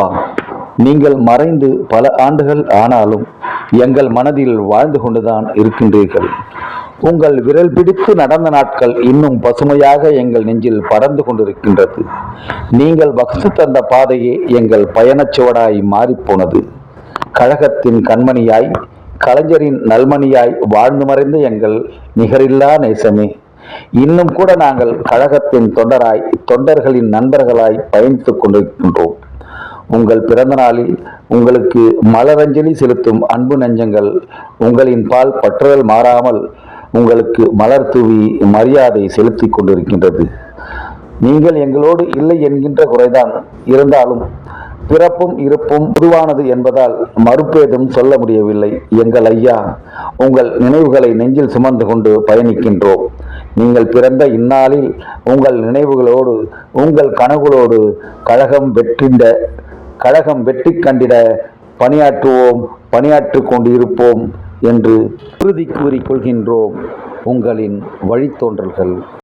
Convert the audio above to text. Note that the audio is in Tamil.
அப்பா நீங்கள் மறைந்து பல ஆண்டுகள் ஆனாலும் எங்கள் மனதில் வாழ்ந்து கொண்டுதான் இருக்கின்றீர்கள். உங்கள் விரல் பிடித்து நடந்த நாட்கள் இன்னும் பசுமையாக எங்கள் நெஞ்சில் பறந்து கொண்டிருக்கின்றது. நீங்கள் வகுத்து தந்த பாதையே எங்கள் பயணச்சுவடாய் மாறிப்போனது. கழகத்தின் கண்மணியாய் கலைஞரின் நல்மணியாய் வாழ்ந்து மறைந்த எங்கள் நிகரில்லா நேசமே. இன்னும் கூட நாங்கள் கழகத்தின் தொண்டராய் தொண்டர்களின் நண்பர்களாய் பயணித்துக் கொண்டிருக்கின்றோம். உங்கள் பிறந்த நாளில் உங்களுக்கு மலரஞ்சலி செலுத்தும் அன்பு நெஞ்சங்கள் உங்களின் பால் பற்றுதல் மாறாமல் உங்களுக்கு மலர் தூவி மரியாதை செலுத்தி கொண்டிருக்கின்றது. நீங்கள் எங்களோடு இல்லை என்கின்ற குறைதான். இருந்தாலும் பிறப்பும் இருப்பும் பொதுவானது என்பதால் மறுப்பேதும் சொல்ல முடியவில்லை. எங்கள் ஐயா உங்கள் நினைவுகளை நெஞ்சில் சுமந்து கொண்டு பயணிக்கின்றோம். நீங்கள் பிறந்த இந்நாளில் உங்கள் நினைவுகளோடு உங்கள் கனவுகளோடு கழகம் வெற்றின்ற கழகம் வெற்றி கண்டிட பணியாற்றுவோம் பணியாற்றி கொண்டு இருப்போம் என்று உறுதி கூறிக்கொள்கின்றோம் உங்களின் வழித்தோன்றல்கள்.